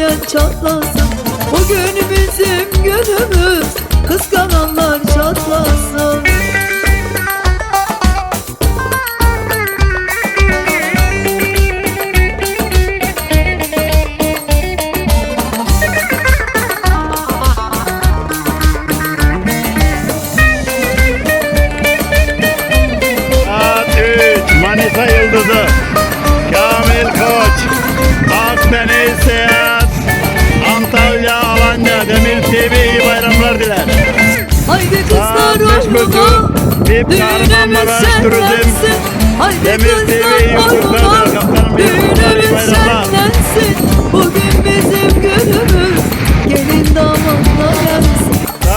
Çekemeyen çatlasın Bugün bizim günümüz Kıskananlar çatlasın iyi bayramlar diler. Haydi kızlar Bip Düğünümüz şenlensin Haydi kızlar iyi Düğünümüz şenlensin Bugün bizim günümüz Gelin damatla gelsin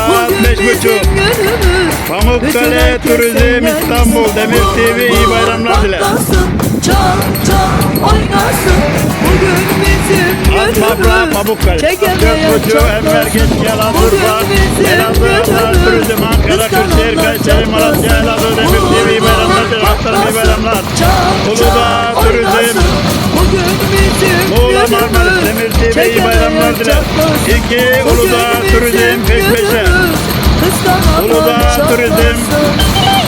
Bugün bizim günümüz Pamukkale Turizm. İstanbul Demir TV iyi bayramlar diler. Patlasın, Çal çal oynasın Bugün bizim günümüz Çekemeyen Gökbucu Enver Geç Elazığ Urfa Elazığ Aklar Turizm Ankara Kırşehir Kayseri Malatya Elazığ Demir TV iyi bayramlar. Diler. Kaptanım iyi bayramlar. Uludağ Turizm Muğla Marmaris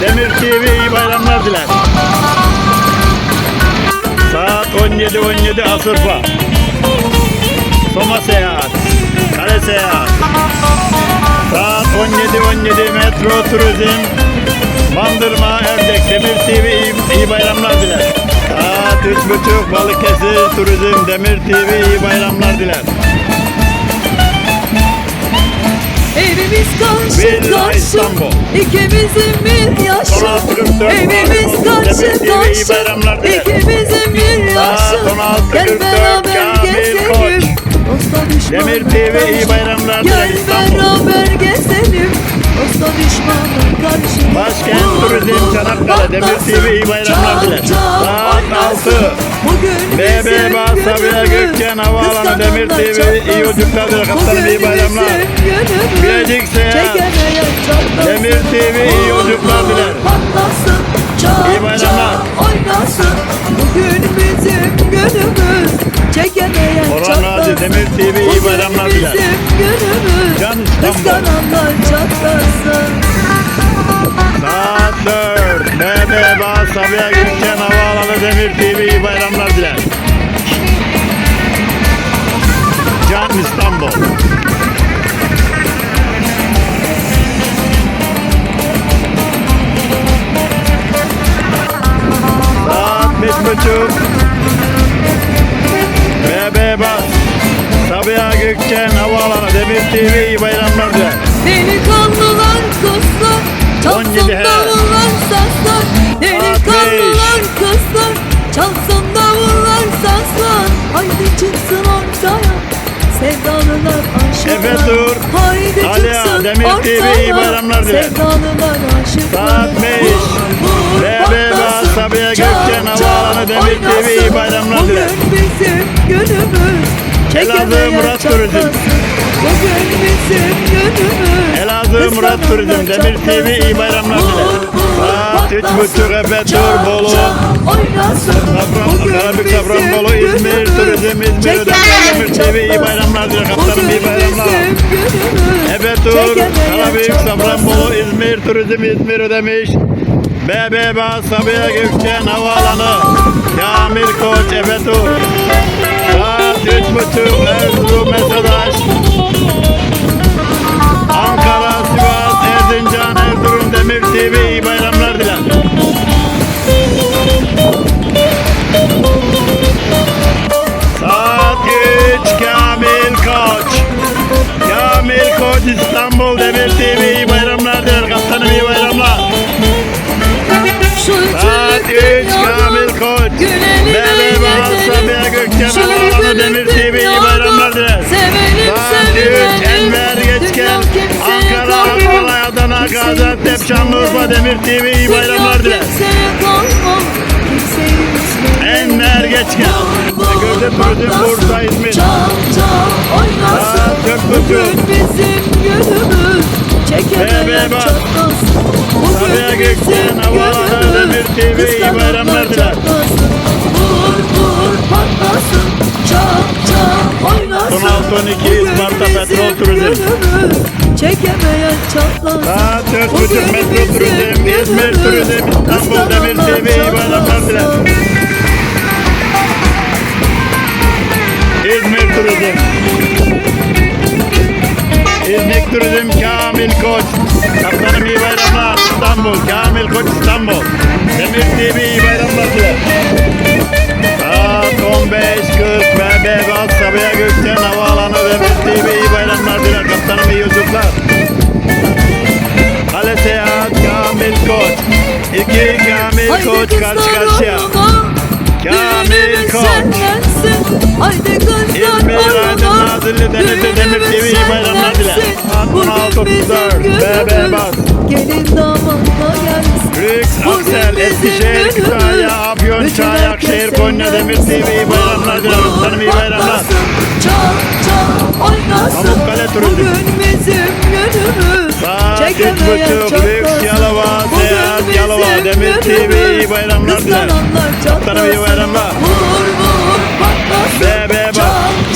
Demir TV iyi bayramlar diler. Saat 17.17 Asırpa. Soma Seyahat. Kale Seyahat. Saat 17.17 Metro Turizm. Bandırma Erdek Demir TV iyi, bayramlar diler. Saat 3.30 Balıkesir Turizm Demir TV iyi bayramlar diler. Evimiz karşı karşı İstanbul. İkimizin bir yaşı. Saat 44 Evimiz karşı karşı. İkimizin bir yaşı. 16.44 Gel beraber gezelim. Demir TV iyi bayramlar Gel beraber gezelim Başkent Turizm Çanakkale Demir. TV iyi bayramlar diler. Saat oynasın. 6. Bugün BB Sabiha. Gökçen Havaalanı Demir TV iyi yolculuklar diler. Kaptanım iyi bayramlar. Bilecik Seyahat. Demir TV iyi yolculuklar diler. İyi bayramlar. Bugün bizim günümüz. Çekemeyen Orhan. Gazi, Demir TV iyi bayramlar diler. Can İstanbul. Sabiha Gökçen Havaalanı Demir TV iyi bayramlar diler. Can İstanbul. Saat beş buçuk. BB Bas Sabiha Gökçen Havaalanı Demir TV iyi bayramlar diler. Delikanlılar Çalsın 17 he. davullar Delikanlılar kızlar. Çalsın davullar sazlar. Haydi çıksın ortaya. Sevdalılar aşıklar. Efe Tur, Haydi Ali Ağa, çıksın Demir TV iyi bayramlar diler. Sevdalılar aşıklar. Saat beş. Vur, vur, BB patlasın. Sabiha Gökçen Havaalanı Demir TV iyi bayramlar diler. Bugün bizim günümüz. Çekemeyen Murat Turizm. Bugün bizim günümüz. Elazığ Murat Turizm Demir TV iyi bayramlar diler. Buçuk Efe Tur Bolu. Safran, Karabük Safranbolu İzmir Turizm İzmir Ödemiş Demir TV iyi bayramlar diler. Kaptanım iyi bayramlar. Efe Tur Karabük Safranbolu İzmir Turizm İzmir Ödemiş. BB Bas Sabiha Gökçen Havaalanı Kamil Koç Efe Tur Saat üç buçuk Erzurum Mesadaş Ankara, Sivas, Erzincan, Erzurum, Demir TV iyi bayramlar diler. Saat Gaziantep, Şanlıurfa, Demir TV iyi bayramlar diler. Enver Geçken. Gözde Turizm Bursa İzmir. Çal çal oynasın. Çok Bugün bizim günümüz. Çekemeyen. Bugün Sabiha bizim Gökçen, günümüz. Demir TV, iyi bayramlar diler. Vur vur patlasın. Çal çal oynasın. Son altı on iki Bugün Isparta bizim Petrol Turizm. Çekemeyen çatlasın. Saat dört buçuk Metro Turizm, İzmir günümüz. Turizm, İstanbul Demir TV, iyi bayramlar diler. çatlasın. İzmir Turizm. İznik Turizm Kamil Koç. Kaptanım iyi bayramlar İstanbul. Kamil Koç İstanbul. Demir TV iyi bayramlar diler. Saat 15.40 BB Bas Sabiha Gökçen Havaalanı Demir TV iyi bayramlar diler. Kaptanım iyi yolculuklar. Kale Seyahat Kamil Koç. İki Kamil Koç karşı karşıya. Kamil Koç. Haydi kızlar düğünümüz bayramlar diler. şenlensin. Saat Bugün 16.34, bizim günümüz. Gelin damatla gelsin. Bugün bizim günümüz. Bütün herkes iyi bayramlar. patlasın. Çal çal oynasın. Bugün bizim günümüz. Çekemeyen çatlasın. Bugün bizim günümüz. Kıskananlar çatlasın. Vur vur BB bas.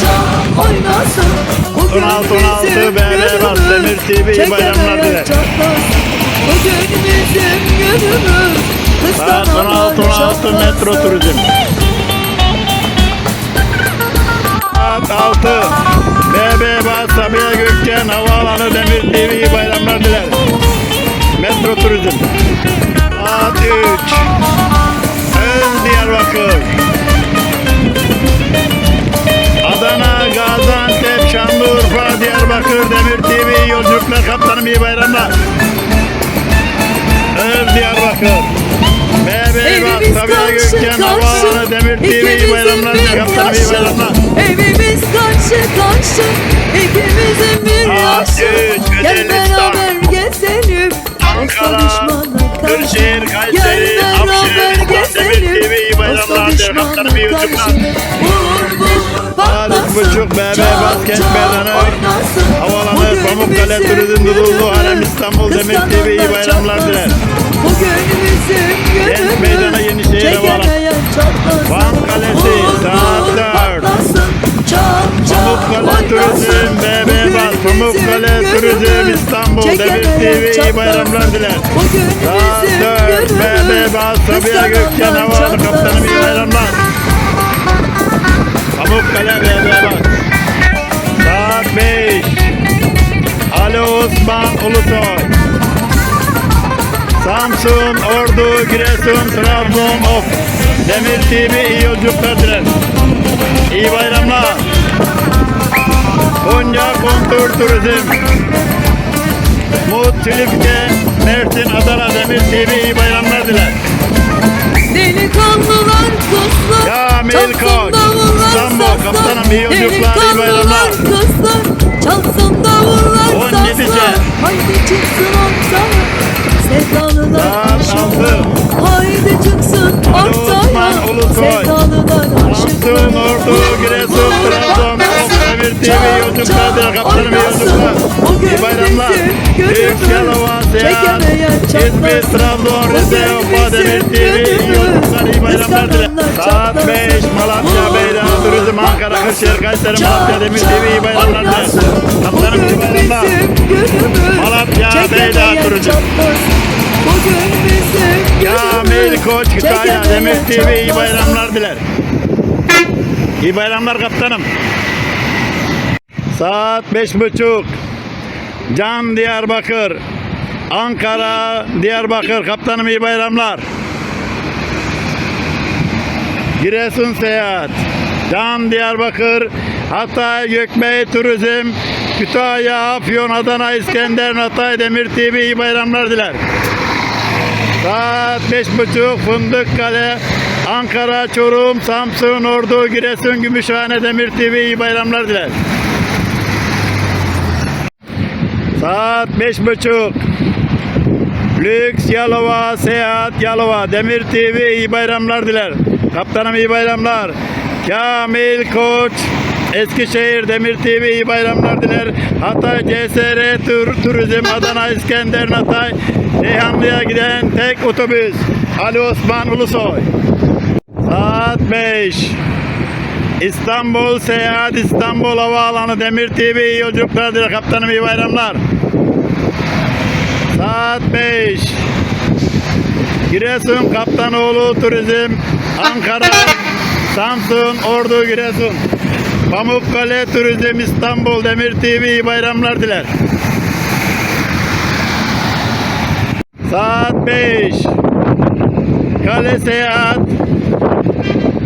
Çal oynasın. Bugün 16, 16, bizim BB bas. Demir TV, bayramlar diler. Bugün bizim günümüz. Saat Kıskananlar 16, 16 Metro. Turizm. Saat 6 BB Bas Sabiha Gökçen Havaalanı Demir TV bayramlar diler. Metro Turizm. Saat 3 Öz Diyarbakır. Gaziantep, Şanlıurfa, Diyarbakır, Demir TV yolculuklar kaptanım iyi bayramlar. Öz Diyarbakır. BB Evimiz Sabiha Gökçen Havaalanı Demir TV iyi bayramlar kaptanım iyi bayramlar. Evimiz karşı karşı. İkimizin bir yaşı. Gel beraber gezelim. Ankara, Kırşehir, Kayseri, gezelim. Demir TV, iyi bayramlar Kaptanım iyi yolculuklar. Buçuk BB Basket. Havaalanı, Bugün Pamukkale, Turizm, Dudullu. Harem, İstanbul, Demir TV, iyi bayramlar diler. Meydanı, Yenişehir, Havaalanı. Çekemeyen çatlasın. Van Kalesi, saat vur, dört. patlasın. Çal, çal, Pamukkale Turizm. BB Bas, bizim Pamukkale Turizm. İstanbul, Demir TV, iyi bayramlar diler. Saat bizim 4, günümüz. BB Bas, Sabiha Gökçen, Havaalanı, kaptanım iyi bayramlar. Pamukkale Bas. Saat 5. Ali Osman Ulusoy. Samsun, Ordu, Giresun, Trabzon, Of. Demir TV iyi yolculuklar diler. İyi bayramlar. Konya Kontur Turizm. Mut, Silifke, Mersin, Adana, Demir TV iyi bayramlar diler. Delikanlılar kızlar Koç, davullar İstanbul, kaptanım, iyi yolculuklar, iyi bayramlar. Kızlar çalsın davullar 17'ce. sazlar Haydi çıksın ortaya sevdalılar aşıklar. Haydi çıksın ortaya sevdalılar aşıklar. Ordu, Giresun, Trabzon, Of, Demir TV yolculuklar diler. Kaptanım iyi yolculuklar. İyi bayramlar. Büyük Yalova, Seyahat, İzmir, Trabzon, Rize, Opa, Demir TV iyi yolculuklar, iyi bayramlar diler. Saat 5, Malatya, Beyda, Turizm, Ankara, Kırşehir, Kayseri, Malatya, Demir TV iyi bayramlar diler. Kaptanım bayramlar. Malatya, Beyda, Turizm. Bugün bizim Kamil. Koç, Kütahya, Demir TV iyi bayramlar diler. İyi bayramlar kaptanım. Saat beş buçuk. Can Diyarbakır. Ankara, Diyarbakır. Kaptanım iyi bayramlar. Giresun Seyahat. Can Diyarbakır. Hatay, Gökbey Turizm. Kütahya, Afyon, Adana, İskender, Hatay, Demir TV iyi bayramlar diler. Saat beş buçuk Fındıkkale, Ankara, Çorum, Samsun, Ordu, Giresun, Gümüşhane, Demir TV iyi bayramlar diler. Saat beş buçuk. Lüks Yalova, Seyahat Yalova, Demir TV iyi bayramlar diler. Kaptanım iyi bayramlar. Kamil Koç, Eskişehir Demir TV iyi bayramlar diler. Hatay CSR Tur, Turizm Adana İskender Natay Reyhanlı'ya giden tek otobüs. Ali Osman Ulusoy. Saat 5. İstanbul Seyahat İstanbul Havaalanı Demir TV iyi yolculuklar diler. Kaptanım iyi bayramlar. Saat 5. Giresun Kaptanoğlu Turizm Ankara Samsun Ordu Giresun Pamukkale Turizm İstanbul Demir TV bayramlar diler. Saat 5. Kale Seyahat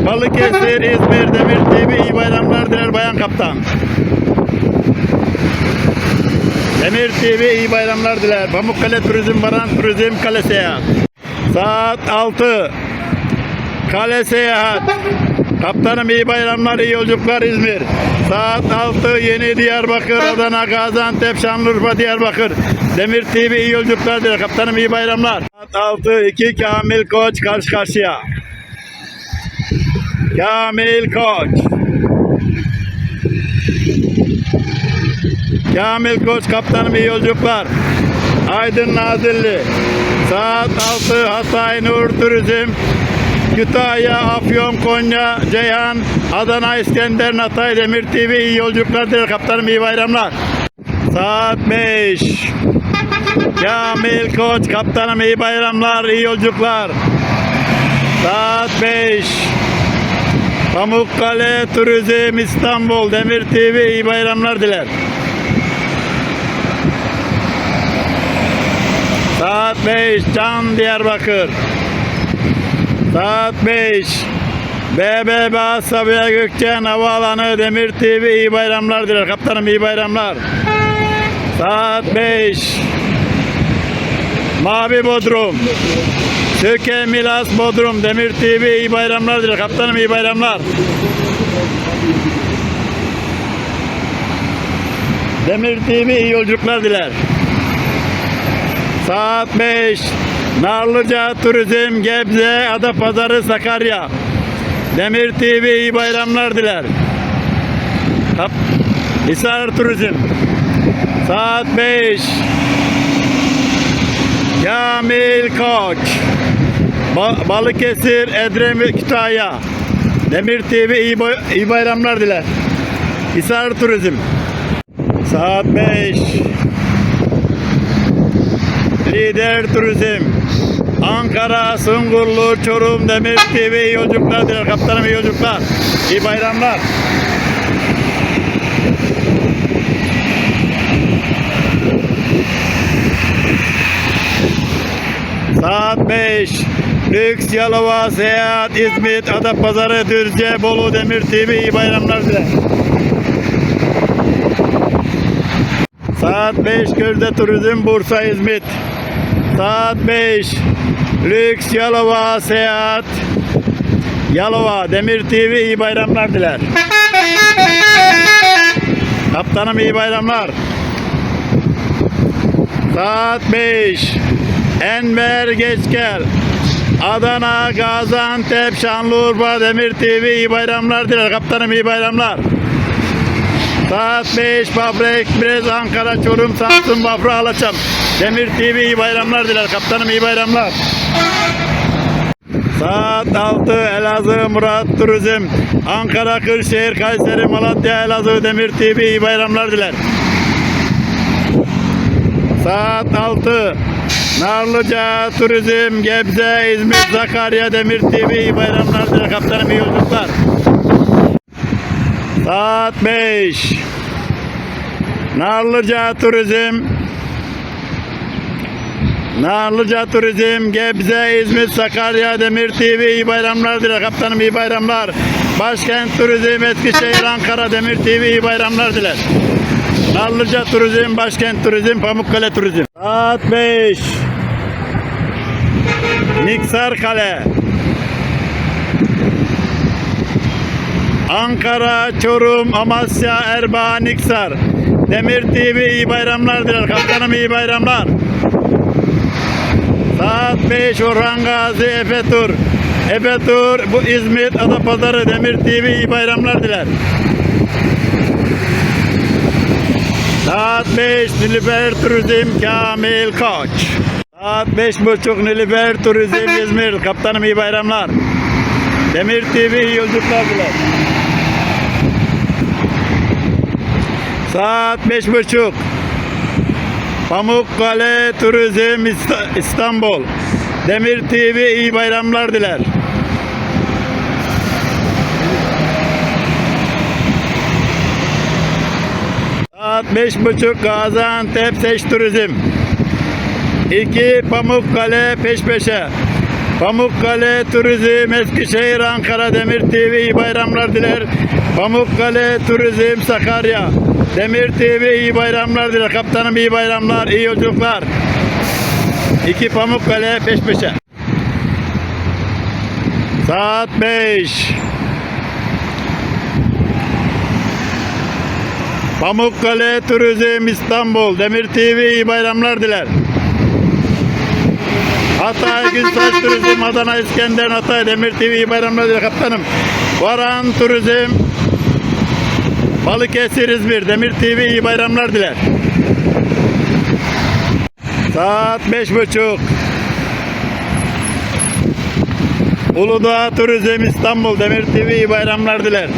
Balıkesir İzmir Demir TV bayramlar diler Bayan Kaptan. Demir TV iyi bayramlar diler. Pamukkale Turizm Baran Turizm Kale Seyahat. Saat 6. Kale Seyahat. Kaptanım iyi bayramlar, iyi yolculuklar İzmir. Saat 6 Yeni Diyarbakır, Adana, Gaziantep, Şanlıurfa, Diyarbakır. Demir TV iyi yolculuklar diler. Kaptanım iyi bayramlar. Saat 6 2 Kamil Koç karşı karşıya. Kamil Koç. Kamil Koç kaptanım iyi yolculuklar. Aydın Nazilli. Saat 6 Hatay Nur Turizm. Kütahya, Afyon, Konya, Ceyhan, Adana, İskender, Natay, Demir TV iyi yolculuklar diler. Kaptanım iyi bayramlar. Saat 5. Kamil Koç kaptanım iyi bayramlar, iyi yolculuklar. Saat 5. Pamukkale Turizm İstanbul Demir TV iyi bayramlar diler. Saat 5 Can Diyarbakır. Saat 5 BBB Sabiha Gökçen Havaalanı Demir TV iyi bayramlar diler. Kaptanım iyi bayramlar. Saat 5 Mavi Bodrum. Söke Milas Bodrum Demir TV iyi bayramlar diler. Kaptanım iyi bayramlar. Demir TV iyi yolculuklar diler. Saat 5. Narlıca Turizm Gebze Adapazarı Sakarya. Demir TV iyi bayramlar diler. Kap Hisar Turizm. Saat 5. Kamil Koç. Ba- Balıkesir Edremit Kütahya. Demir TV iyi, bay- iyi bayramlar diler. Hisar Turizm. Saat 5. Lider Turizm. Ankara, Sungurlu, Çorum, Demir TV iyi yolculuklar diler. Kaptanım iyi yolculuklar. İyi bayramlar. Saat 5. Lüks Yalova, Seyahat, İzmit, Adapazarı, Düzce, Bolu, Demir TV iyi bayramlar diler. Saat 5 Gözde Turizm Bursa İzmit. Saat 5 Lüks Yalova Seyahat Yalova Demir TV iyi bayramlar diler. Kaptanım iyi bayramlar. Saat 5 Enver geç gel. Adana, Gaziantep, Şanlıurfa, Demir TV iyi bayramlar diler. Kaptanım iyi bayramlar. Saat 5 Bafra Ekspres Ankara Çorum Samsun Bafra Alaçam Demir TV iyi bayramlar diler kaptanım iyi bayramlar Saat 6 Elazığ Murat Turizm Ankara Kırşehir Kayseri Malatya Elazığ Demir TV iyi bayramlar diler Saat 6 Narlıca Turizm Gebze İzmir Sakarya Demir TV iyi bayramlar diler kaptanım iyi yolculuklar Saat 5. Narlıca Turizm. Narlıca Turizm, Gebze, İzmit, Sakarya, Demir TV iyi bayramlar diler. Kaptanım iyi bayramlar. Başkent Turizm, Eskişehir, Ankara, Demir TV iyi bayramlar diler. Narlıca Turizm, Başkent Turizm, Pamukkale Turizm. Saat 5. Niksar Kale. Ankara, Çorum, Amasya, Erbaa, Niksar. Demir TV iyi bayramlar diler. Kaptanım iyi bayramlar. Saat 5 Orhan Gazi Efe Tur. Efe Tur bu İzmit Adapazarı Demir TV iyi bayramlar diler. Saat 5 Nilüfer Turizm Kamil Koç. Saat 5.30 Nilüfer Turizm İzmir. Kaptanım iyi bayramlar. Demir TV iyi yolculuklar diler. Saat 5.30 Pamukkale Turizm İsta- İstanbul. Demir TV iyi bayramlar diler. Saat 5.30 Gaziantep Seç Turizm. 2 Pamukkale peş peşe. Pamukkale Turizm Eskişehir Ankara Demir TV iyi bayramlar diler. Pamukkale Turizm Sakarya. Demir TV iyi bayramlar diler. Kaptanım iyi bayramlar, iyi yolculuklar. 2 Pamukkale peş peşe. Saat 5. Pamukkale Turizm İstanbul. Demir TV iyi bayramlar diler. Hatay Günsaç Turizm Adana İskender Hatay Demir TV bayramlar diler kaptanım. Varan Turizm Balıkesir İzmir Demir TV iyi bayramlar diler. Saat beş buçuk. Uludağ Turizm İstanbul Demir TV iyi bayramlar diler.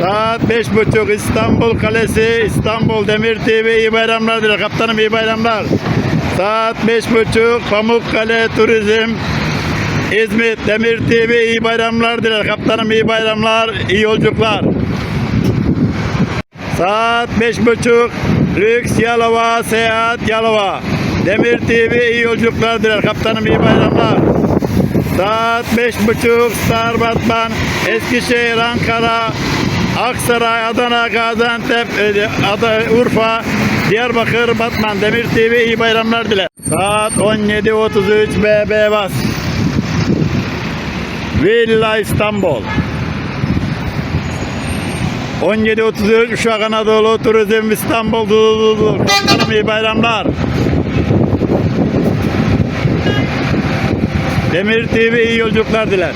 Saat beş buçuk İstanbul Kalesi İstanbul Demir TV iyi bayramlar diler. Kaptanım iyi bayramlar. Saat beş buçuk Pamukkale Turizm İzmit Demir TV iyi bayramlar diler. Kaptanım iyi bayramlar, iyi yolculuklar. Saat beş buçuk Lüks Yalova Seyahat Yalova Demir TV iyi yolculuklar diler. Kaptanım iyi bayramlar. Saat beş buçuk Star Batman Eskişehir Ankara Aksaray Adana Gaziantep e, Urfa Diyarbakır Batman Demir TV iyi bayramlar diler. Saat 17.33 BB Bas Villa İstanbul 17.33 Uşak Anadolu Turizm İstanbul Dudululu iyi bayramlar. Demir TV iyi yolculuklar diler.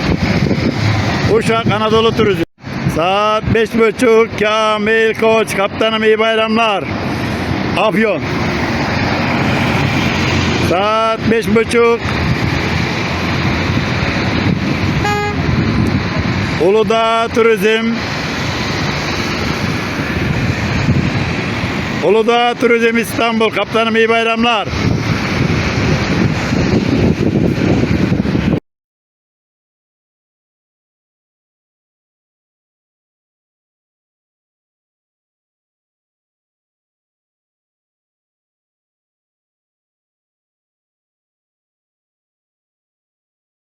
Uşak Anadolu Turizm. Saat 5.30 Kamil Koç Kaptanım iyi bayramlar. Afyon. Saat 5.30 Uludağ Turizm Uludağ Turizm İstanbul Kaptanım iyi bayramlar.